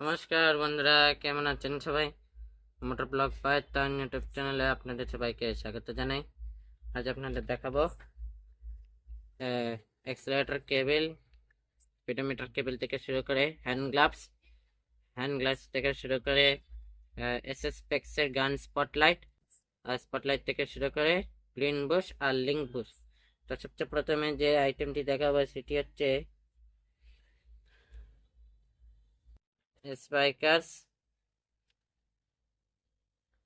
নমস্কার বন্ধুরা, কেমন আছেন সবাই? মোটর ব্লগ পায়তান ইউটিউব চ্যানেলে আপনাদের সবাইকে স্বাগত জানাই। আজ আপনাদের দেখাবো এক্সেলেটর কেবল স্পিডোমিটার কেবল থেকে শুরু করে হ্যান্ড গ্লাভস হ্যান্ড গ্লাভস থেকে শুরু করে এস এস পেক্সের গান স্পটলাইট আর স্পটলাইট থেকে শুরু করে গ্রিন বুশ আর লিঙ্ক বুশ তো সবচেয়ে প্রথমে যে আইটেমটি দেখাবো সেটি হচ্ছে Spykars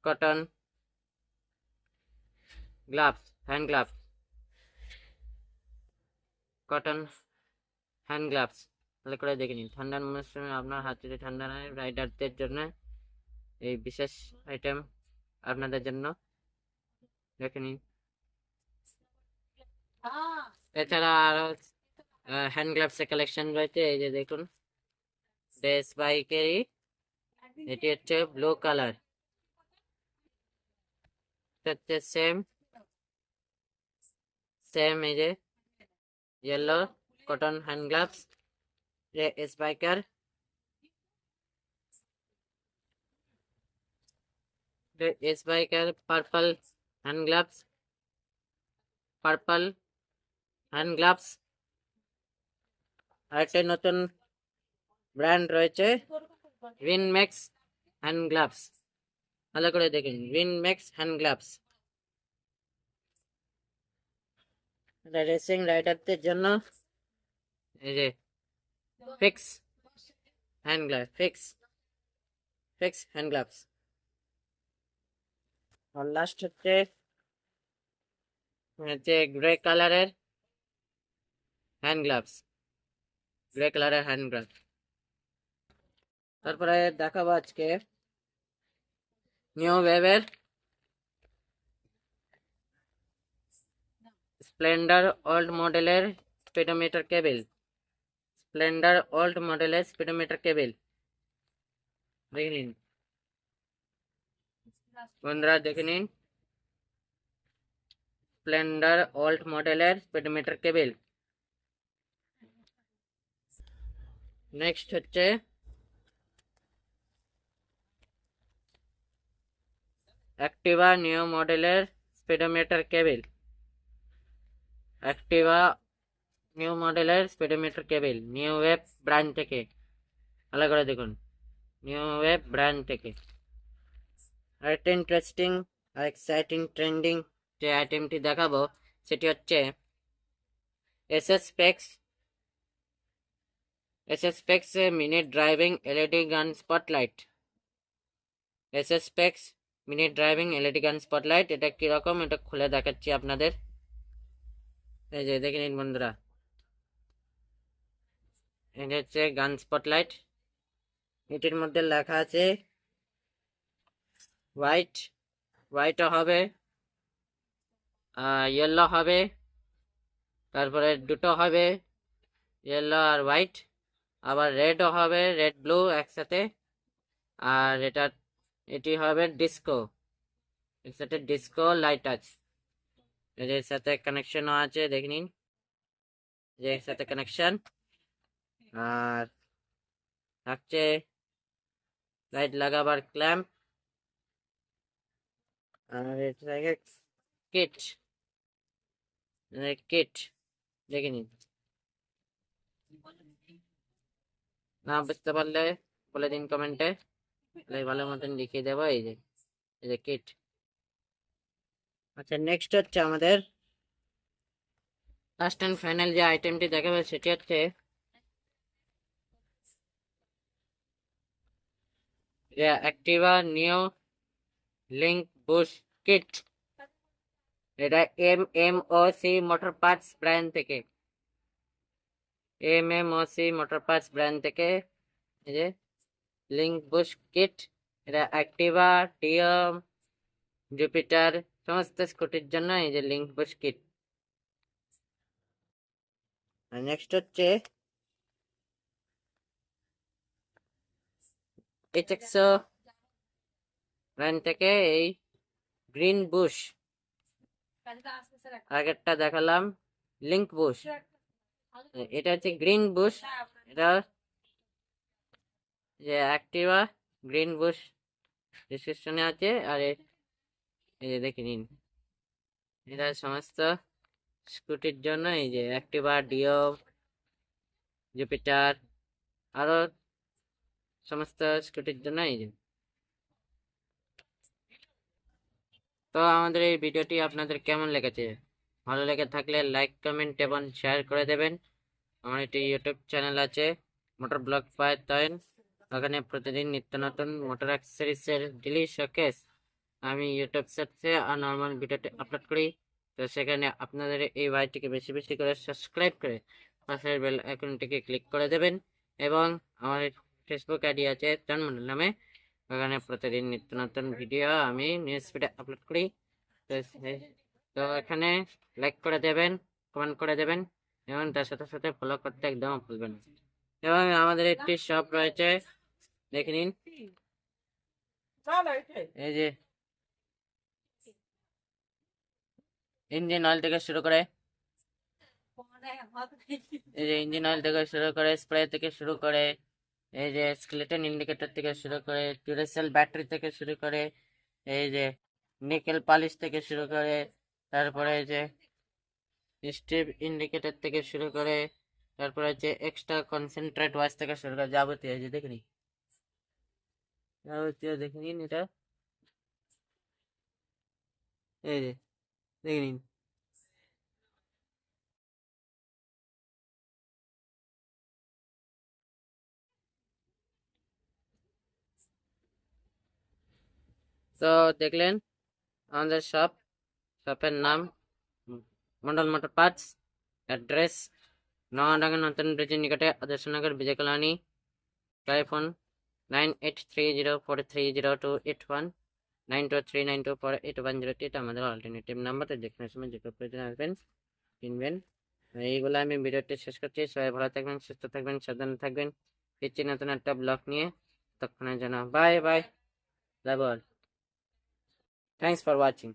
cotton gloves hand gloves cotton hand gloves তাহলে করে দেখে নিন। ঠান্ডার মৌসুমে আপনার হাত যদি ঠান্ডা নয় রাইডারদের জন্য এই বিশেষ আইটেম আপনাদের জন্য। দেখে নিন। এছাড়া আরও হ্যান্ড গ্লাভসের কালেকশন রয়েছে। এই যে দেখুন। বেস বাইকেরই এটি হচ্ছে ব্লু কালার হচ্ছে সেম সেম এই যে yellow cotton hand gloves Spykar Spykar purple hand gloves purple hand gloves আরেকটা নতুন ব্র্যান্ড রয়েছে উইনম্যাক্স হ্যান্ড গ্লাভস ভালো করে দেখুন উইনম্যাক্স হ্যান্ড গ্লাভস রেসিং রাইডারদের জন্য। এই যে fix hand gloves fix fix hand gloves আর লাস্ট হচ্ছে হচ্ছে গ্রে কালারের হ্যান্ড গ্লাভস গ্রে কালারের হ্যান্ড গ্লাভস তারপরে দেখাবো আজকে। নিউ ওয়েভের স্প্লেন্ডার ওল্ড মডেলের স্পিডোমিটার কেবল স্প্লেন্ডার ওল্ড মডেলের স্পিডোমিটার কেবল দেখে নিন। বন্ধুরা, দেখে নিন। স্প্লেন্ডার ওল্ড মডেলের স্পিডোমিটার কেবল নেক্সট হচ্ছে অ্যাক্টিভা নিউ মডেলের স্পিডোমিটার কেবল অ্যাক্টিভা নিউ মডেলের speedometer cable new web brand থেকে। ভালো করে দেখুন। নিউ ওয়েব ব্র্যান্ড থেকে। আরেকটা ইন্টারেস্টিং আর এক্সাইটিং ট্রেন্ডিং যে আইটেমটি দেখাবো, সেটি হচ্ছে SS Pex SS Pex mini driving LED gun spotlight SS Pex mini driving LED gun spotlight এটা কীরকম? এটা খুলে দেখাচ্ছি আপনাদের। এই যে, দেখে নিন বন্ধুরা। এটা হচ্ছে গান স্পটলাইট এটির মধ্যে লেখা আছে হোয়াইট হোয়াইটও হবে ইয়েলো হবে, তারপরে দুটো হবে ইয়েলো আর হোয়াইট আবার রেডও হবে রেড ব্লু একসাথে। আর এটা এটি হবে ডিস্কো এর সাথে ডিস্কো লাইট আছে এর সাথে কানেকশনও আছে, দেখে নিন যে এর সাথে কানেকশন আর থাকছে লাইট লাগাবার ক্ল্যাম্প আর এটা কিট কিট দেখে নিন। না, বুঝতে পারলে বলে দিন কমেন্টে ভালো মতন লিখিয়ে দেবো, এই যে এই যে কিট আচ্ছা নেক্সট হচ্ছে আমাদের লাস্ট অ্যান্ড ফাইনাল যে আইটেমটি দেখাবে সেটি হচ্ছে Activa Neo link bush kit এটা M M O C motor parts brand থেকে। M M O C motor parts brand থেকে। এই যে লিঙ্ক বুশ কিট এটা অ্যাক্টিভা টিএম জুপিটার সমস্ত স্কুটির জন্য এই যে লিঙ্ক বুশ কিট আর নেক্সট হচ্ছে এইচ একশো ব্র্যান্ড থেকে এই গ্রিন বুশ। আগেরটা দেখালাম লিঙ্ক বুশ। এটা হচ্ছে গ্রিন বুশ। এটা যে অ্যাক্টিভা গ্রিন বুশ ডিসক্রিপশনে আছে, আর এই যে দেখে নিন। এটা সমস্ত স্কুটির জন্য এই যে অ্যাক্টিভা ডিও জুপিটার আরও সমস্ত স্কুটির জন্য এই যে। তো আমাদের এই ভিডিওটি আপনাদের কেমন লেগেছে? ভালো লেগে থাকলে লাইক, কমেন্ট এবং শেয়ার করে দেবেন। আমার একটি ইউটিউব চ্যানেল আছে মোটর ব্লগ পায়তন ওখানে প্রতিদিন নিত্য নতুন মোটর অ্যাক্সেসরিজের ডেলি শোকেস আমি ইউটিউব সার্চে আর নর্মাল ভিডিওটি আপলোড করি। তো সেখানে আপনাদের এই ভাইটিকে বেশি বেশি করে সাবস্ক্রাইব করে পাশের বেল আইকনটিকে ক্লিক করে দেবেন এবং আমার ফেসবুক আইডি আছে জন্মন্ডল নামে। ওখানে প্রতিদিন নিত্য নতুন ভিডিও আমি নিউজ ফিডে আপলোড করি। তো তো এখানে লাইক করে দেবেন কমেন্ট করে দেবেন এবং তার সাথে সাথে ফলো করতে একদম ভুলবেন না। এবং আমাদের একটি শপ রয়েছে দেখে নিন এই যে ইঞ্জিন অয়েল থেকে শুরু করে এই যে ইঞ্জিন অয়েল থেকে শুরু করে স্প্রে থেকে শুরু করে এই যে স্কেলেটন ইন্ডিকেটর থেকে শুরু করে ডিউরেসেল ব্যাটারি থেকে শুরু করে এই যে নিকেল পালিশ থেকে শুরু করে তারপরে এই যে স্টিপ ইন্ডিকেটর থেকে শুরু করে তারপরে হচ্ছে এক্সট্রা কনসেন্ট্রেট ওয়াচ থেকে শুরু করে যাবতীয় যে দেখে নিন যাবতীয় দেখে নিন এটা। এই যে, দেখে নিন। তো দেখলেন, আমাদের শপ শপের নাম, Mondal motor parts, address Nagadanga নতুন ব্রিজের নিকটে Adarshnagar Bijoy colony telephone nine eight three zero four three zero two eight one, nine two nine two four, eight one zero সময় প্রয়োজন কিনবেন। এইগুলো আমি ভিডিওটি শেষ করছি, সবাই ভালো থাকবেন, সুস্থ থাকবেন, সাবধানে থাকবেন। ফিরছি নতুন একটা ব্লগ নিয়ে, ততক্ষণের জন্য bye bye Thanks for watching.